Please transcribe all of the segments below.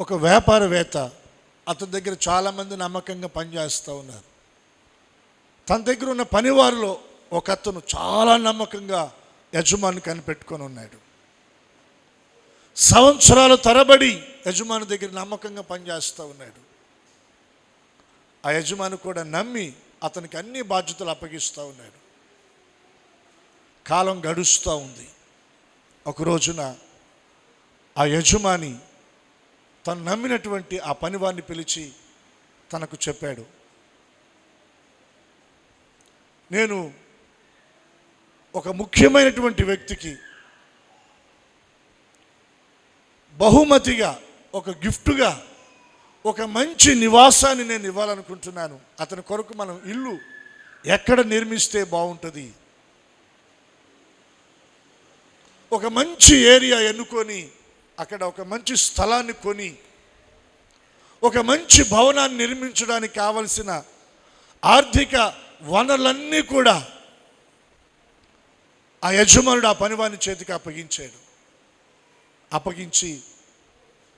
ఒక వ్యాపారవేత్త అతని దగ్గర చాలామంది నమ్మకంగా పనిచేస్తూ ఉన్నారు. తన దగ్గర ఉన్న పనివారిలో ఒక అతను చాలా నమ్మకంగా యజమాని కనిపెట్టుకొని ఉన్నాడు. సంవత్సరాల తరబడి యజమాని దగ్గర నమ్మకంగా పనిచేస్తూ ఉన్నాడు. ఆ యజమాని కూడా నమ్మి అతనికి అన్ని బాధ్యతలు అప్పగిస్తూ ఉన్నాడు. కాలం గడుస్తూ ఉంది. ఒక రోజున ఆ యజమాని తను నమ్మినటువంటి ఆ పనివారిని పిలిచి తనకు చెప్పాడు. నేను ఒక ముఖ్యమైనటువంటి వ్యక్తికి బహుమతిగా ఒక గిఫ్ట్గా ఒక మంచి నివాసాన్ని నేను ఇవ్వాలనుకుంటున్నాను. అతని కొరకు మనం ఇల్లు ఎక్కడ నిర్మిస్తే బాగుంటుంది? ఒక మంచి ఏరియా ఎన్నుకొని అక్కడ ఒక మంచి స్థలాన్ని కొని ఒక మంచి భవనాన్ని నిర్మించడానికి కావలసిన ఆర్థిక వనరులన్నీ కూడా ఆ యజమానుడు ఆ పనివాని చేతికి అప్పగించాడు. అప్పగించి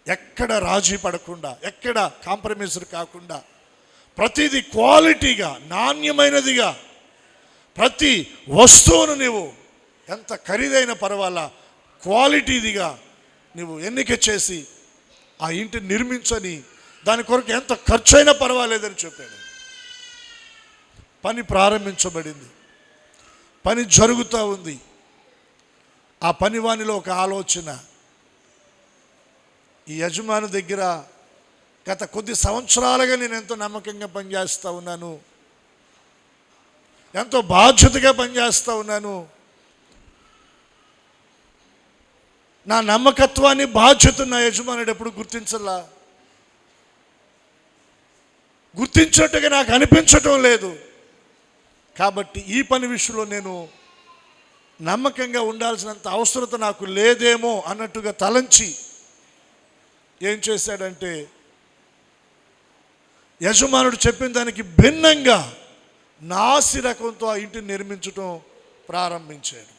ఎక్కడ రాజీ పడకుండా ఎక్కడ కాంప్రమైజ్ కాకుండా ప్రతిదీ క్వాలిటీగా నాణ్యమైనదిగా ప్రతి వస్తువును నీవు ఎంత ఖరీదైన పర్వాలా క్వాలిటీదిగా నువ్వు ఎన్నిక చేసి ఆ ఇంటిని నిర్మించని దాని కొరకు ఎంత ఖర్చైనా పర్వాలేదని చెప్పాడు. పని ప్రారంభించబడింది. పని జరుగుతూ ఉంది. ఆ పనివానిలో ఒక ఆలోచన. ఈ యజమాని దగ్గర గత కొద్ది సంవత్సరాలుగా నేను ఎంతో నమ్మకంగా పనిచేస్తూ ఉన్నాను. ఎంతో బాధ్యతగా పనిచేస్తూ ఉన్నాను. నా నమ్మకత్వాన్ని బాధ్యత నా యజమానుడు ఎప్పుడు గుర్తించలా? గుర్తించినట్టుగా నాకు అనిపించటం లేదు. కాబట్టి ఈ పని విషయంలో నేను నమ్మకంగా ఉండాల్సినంత అవసరత నాకు లేదేమో అన్నట్టుగా తలంచి ఏం చేశాడంటే యజమానుడు చెప్పిన దానికి భిన్నంగా నాసి రకంతో ఆ ఇంటిని నిర్మించటం ప్రారంభించాడు.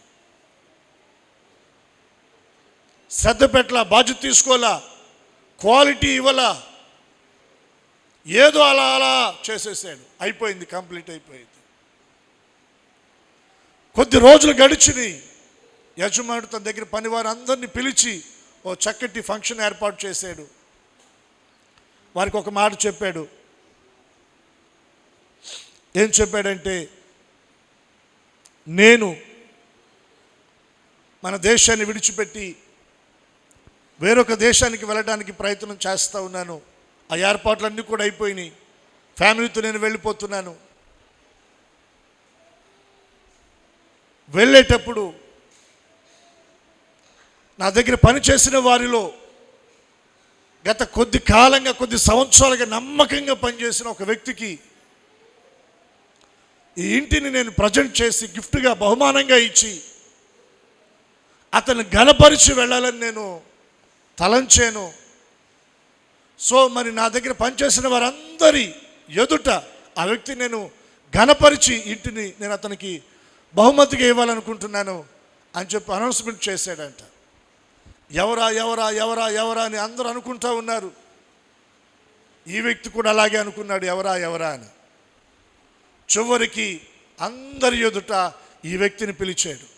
శ్రద్ధ పెట్టలా బాధ్యత తీసుకోవాలా క్వాలిటీ ఇవ్వాలా. ఏదో అలా అలా చేసేసాడు. అయిపోయింది కంప్లీట్ అయిపోయింది. కొద్ది రోజులు గడిచినాయి యజమానుడు తన దగ్గర పనివారు అందరినీ పిలిచి ఓ చక్కటి ఫంక్షన్ ఏర్పాటు చేశాడు. వారికి ఒక మాట చెప్పాడు. ఏం చెప్పాడంటే నేను మన దేశాన్ని విడిచిపెట్టి వేరొక దేశానికి వెళ్ళడానికి ప్రయత్నం చేస్తూ ఉన్నాను. ఆ ఏర్పాట్లన్నీ కూడా అయిపోయినాయి. ఫ్యామిలీతో నేను వెళ్ళిపోతున్నాను. వెళ్ళేటప్పుడు నా దగ్గర పనిచేసిన వారిలో గత కొద్ది కాలంగా కొద్ది సంవత్సరాలుగా నమ్మకంగా పనిచేసిన ఒక వ్యక్తికి ఈ ఇంటిని నేను ప్రజెంట్ చేసి గిఫ్ట్గా బహుమానంగా ఇచ్చి అతను ఘనపరిచి వెళ్ళాలని నేను తలంచాను. సో మరి నా దగ్గర పనిచేసిన వారందరి ఎదుట ఆ వ్యక్తి నేను ఘనపరిచి ఇంటిని నేను అతనికి బహుమతిగా ఇవ్వాలనుకుంటున్నాను అని చెప్పి అనౌన్స్మెంట్ చేశాడంట. ఎవరా ఎవరా ఎవరా ఎవరా అని అందరూ అనుకుంటా ఉన్నారు. ఈ వ్యక్తి కూడా అలాగే అనుకున్నాడు ఎవరా ఎవరా అని. చివరికి అందరి ఎదుట ఈ వ్యక్తిని పిలిచాడు.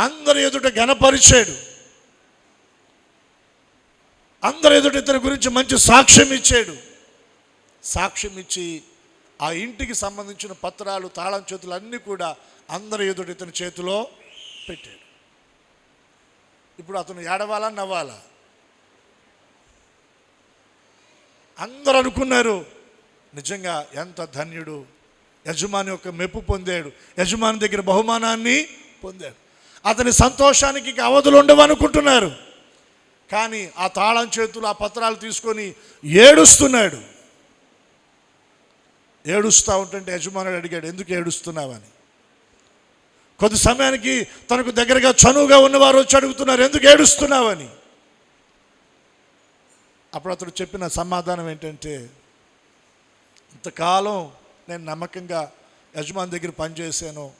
అందరి ఎదుట ఘనపరిచాడు. అందరి ఎదుట ఇతని గురించి మంచి సాక్ష్యం ఇచ్చాడు. సాక్ష్యం ఇచ్చి ఆ ఇంటికి సంబంధించిన పత్రాలు తాళం చేతులు అన్నీ కూడా అందరి ఎదుట ఇతని చేతిలో పెట్టాడు. ఇప్పుడు అతను ఏడవాలా నవ్వాలా? అందరూ అనుకున్నారు నిజంగా ఎంత ధన్యుడు యజమాని యొక్క మెప్పు పొందాడు యజమాని దగ్గర బహుమానాన్ని పొందాడు. అతని సంతోషానికి అవధులు ఉండవనుకుంటున్నారు. అనుకుంటున్నారు కానీ ఆ తాళం చేతులు ఆ పత్రాలు తీసుకొని ఏడుస్తున్నాడు. ఏడుస్తూ ఉంటుంటే యజమానుడు అడిగాడు ఎందుకు ఏడుస్తున్నావని? కొద్ది సమయానికి తనకు దగ్గరగా చనువుగా ఉన్నవారు వచ్చి అడుగుతున్నారు ఎందుకు ఏడుస్తున్నావని? అప్పుడు అతడు చెప్పిన సమాధానం ఏంటంటే ఇంతకాలం నేను నమ్మకంగా యజమాని దగ్గర పనిచేశాను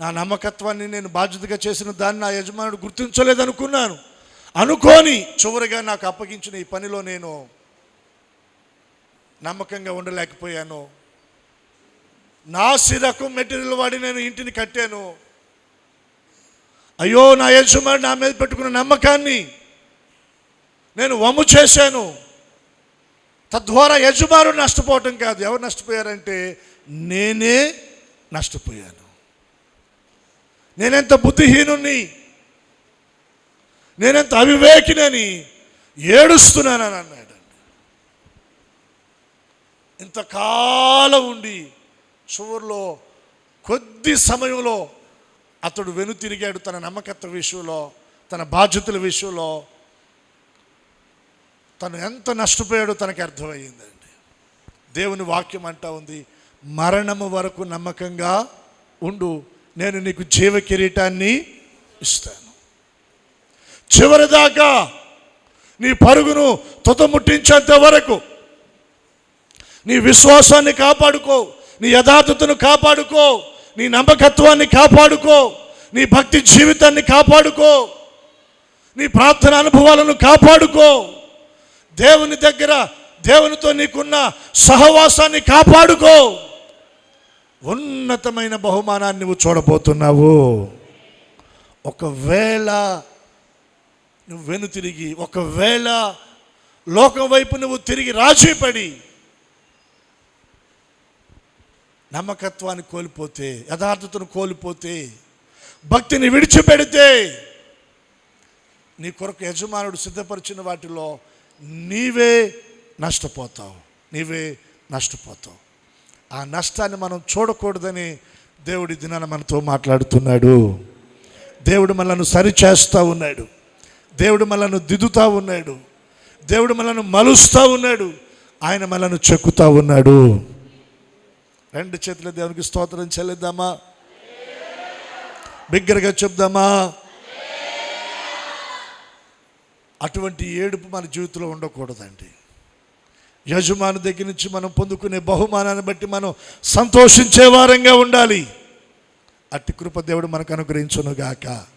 నా నమ్మకత్వాన్ని నేను బాధ్యతగా చేసిన దాన్ని నా యజమానుడు గుర్తించలేదనుకున్నాను. అనుకోని చివరిగా నాకు అప్పగించిన ఈ పనిలో నేను నమ్మకంగా ఉండలేకపోయాను. నా సిరకు మెటీరియల్ వాడి నేను ఇంటిని కట్టాను. అయ్యో నా యజమాని నా మీద పెట్టుకున్న నమ్మకాన్ని నేను వమ్ము చేశాను. తద్వారా యజమాను నష్టపోవటం కాదు. ఎవరు నష్టపోయారంటే నేనే నష్టపోయాను. నేనెంత బుద్ధిహీనుణ్ణి? నేనెంత అవివేకినని ఏడుస్తున్నానని అన్నాడండి. ఇంతకాలం ఉండి చివరిలో కొద్ది సమయంలో అతడు వెనుతిరిగాడు తన నమ్మకత్వ విషయంలో తన బాధ్యతల విషయంలో. తను ఎంత నష్టపోయాడో తనకు అర్థమయ్యిందండి దేవుని వాక్యం అంటా ఉంది మరణము వరకు నమ్మకంగా ఉండు నేను నీకు జీవ కిరీటాన్ని ఇస్తాను. చివరిదాకా నీ పరుగును తుతముట్టించేంత వరకు నీ విశ్వాసాన్ని కాపాడుకో నీ యథార్థతను కాపాడుకో నీ నమ్మకత్వాన్ని కాపాడుకో నీ భక్తి జీవితాన్ని కాపాడుకో నీ ప్రార్థన అనుభవాలను కాపాడుకో. దేవుని దగ్గర దేవునితో నీకున్న సహవాసాన్ని కాపాడుకో. ఉన్నతమైన బహుమానాన్ని నువ్వు చూడబోతున్నావు. ఒకవేళ నువ్వు వెను తిరిగి ఒకవేళ లోకం వైపు నువ్వు తిరిగి రాజీపడి నమ్మకత్వాన్ని కోల్పోతే యథార్థతను కోల్పోతే భక్తిని విడిచిపెడితే నీ కొరకు యజమానుడు సిద్ధపరిచిన వాటిలో నీవే నష్టపోతావు. నీవే నష్టపోతావు. ఆ నష్టాన్ని మనం చూడకూడదని దేవుడి దినాన మనతో మాట్లాడుతున్నాడు. దేవుడు మనల్ని సరిచేస్తూ ఉన్నాడు. దేవుడు మనల్ని దిద్దుతా ఉన్నాడు. దేవుడు మనల్ని మలుస్తూ ఉన్నాడు. ఆయన మనల్ని చెక్కుతా ఉన్నాడు. రెండు చేతుల దేవునికి స్తోత్రం చెల్లిద్దామా? బిగ్గరగా చెప్దామా? అటువంటి ఏడుపు మన జీవితంలో ఉండకూడదండి. యజమాని దగ్గర నుంచి మనం పొందుకునే బహుమానాన్ని బట్టి మనం సంతోషించే వారంగా ఉండాలి. అట్టి కృప దేవుడు మనకు అనుగ్రహించునుగాక. గాక